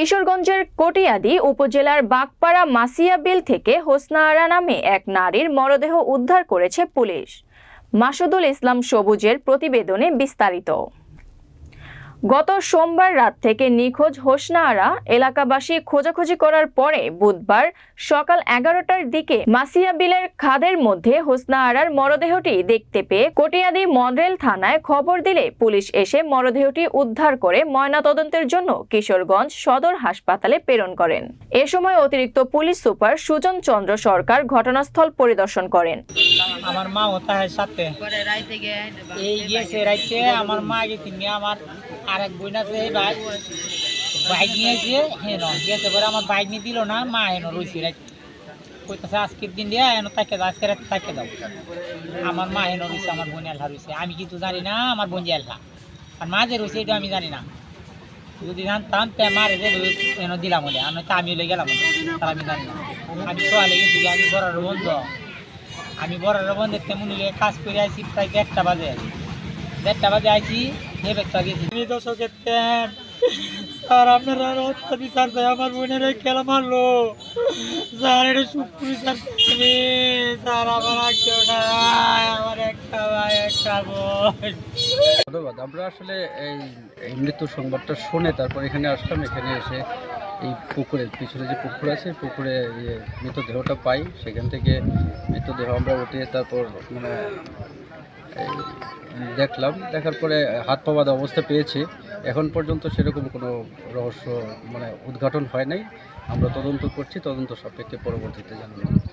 কিশোরগঞ্জের কটিয়াদি উপজেলার বাগপাড়া মাসিয়া বিল থেকে হোসনা আরা নামে এক নারীর মরদেহ উদ্ধার করেছে পুলিশ। মাসুদুল ইসলাম সবুজের প্রতিবেদনে বিস্তারিত। গত সোমবার রাত থেকে নিখোঁজ হোসনাহারা এলাকাবাসী খোঁজাখুঁজি করার পরে বুধবার সকাল এগারোটার দিকে মাসিয়া বিলের খাদের মধ্যে হোসনাহারার মরদেহটি দেখতে পেয়ে কটিয়াদি মডেল থানায় খবর দিলে পুলিশ এসে মরদেহটি উদ্ধার করে ময়নাতদন্তের জন্য কিশোরগঞ্জ সদর হাসপাতালে প্রেরণ করেন। এ সময় অতিরিক্ত পুলিশ সুপার সুজন চন্দ্র সরকার ঘটনাস্থল পরিদর্শন করেন। আমার মা হতা সাথে। এই গিয়েছে রাইতে আমার মা গেছে আমার আর এক বোন আছে, এই বাইক বাইক নিয়েছে হেন গেছে পরে আমার বাইক নিয়ে দিল না, মা হেন রয়েছে রাইতে কইতেছে, আজকের দিন দিয়ে হেন তাকে দাও, আজকে রাতে তাকে দাও। আমার মা হেন রয়েছে আমার বোন এলহা রয়েছে আমি কিন্তু জানি না আমার বোন যে এলহা। আর মা যে রয়েছে এটা আমি জানি না। যদি জানতাম তে মারে যে হেন দিলাম বলে। আমি তো আমি গেলাম তার আমি জানি না। আমি সোয়ালে যে আমি বড় বন্ধ। আমি বড় বন্ধের তেমন কাজ করে আইছি, প্রায় দেড়টা বাজে। দেড়টা বাজে আইছি হে বেগটা গেছি। আমি দশকের স্যার আপনারা হত্যা বিচার চাই আমার বোনের খেলা মারলো। স্যার এটা শুক্রি স্যার তুমি স্যার আমার আর কেউ নাই আমার একটা ভাই একটা বোন। ধন্যবাদ। আমরা আসলে এই এই মৃত্যু সংবাদটা শুনে তারপর এখানে আসলাম এখানে এসে এই পুকুরে পিছনে যে পুকুর আছে, পুকুরে মৃতদেহটা পাই, সেখান থেকে মৃতদেহ আমরা উঠিয়ে তারপর মানে দেখলাম। দেখার পরে হাত পা বাঁধা অবস্থা পেয়েছি। এখন পর্যন্ত সেরকম কোনো রহস্য মানে উদ্ঘাটন হয় নাই। আমরা তদন্ত করছি, তদন্ত সাপেক্ষে পরবর্তীতে জানানো।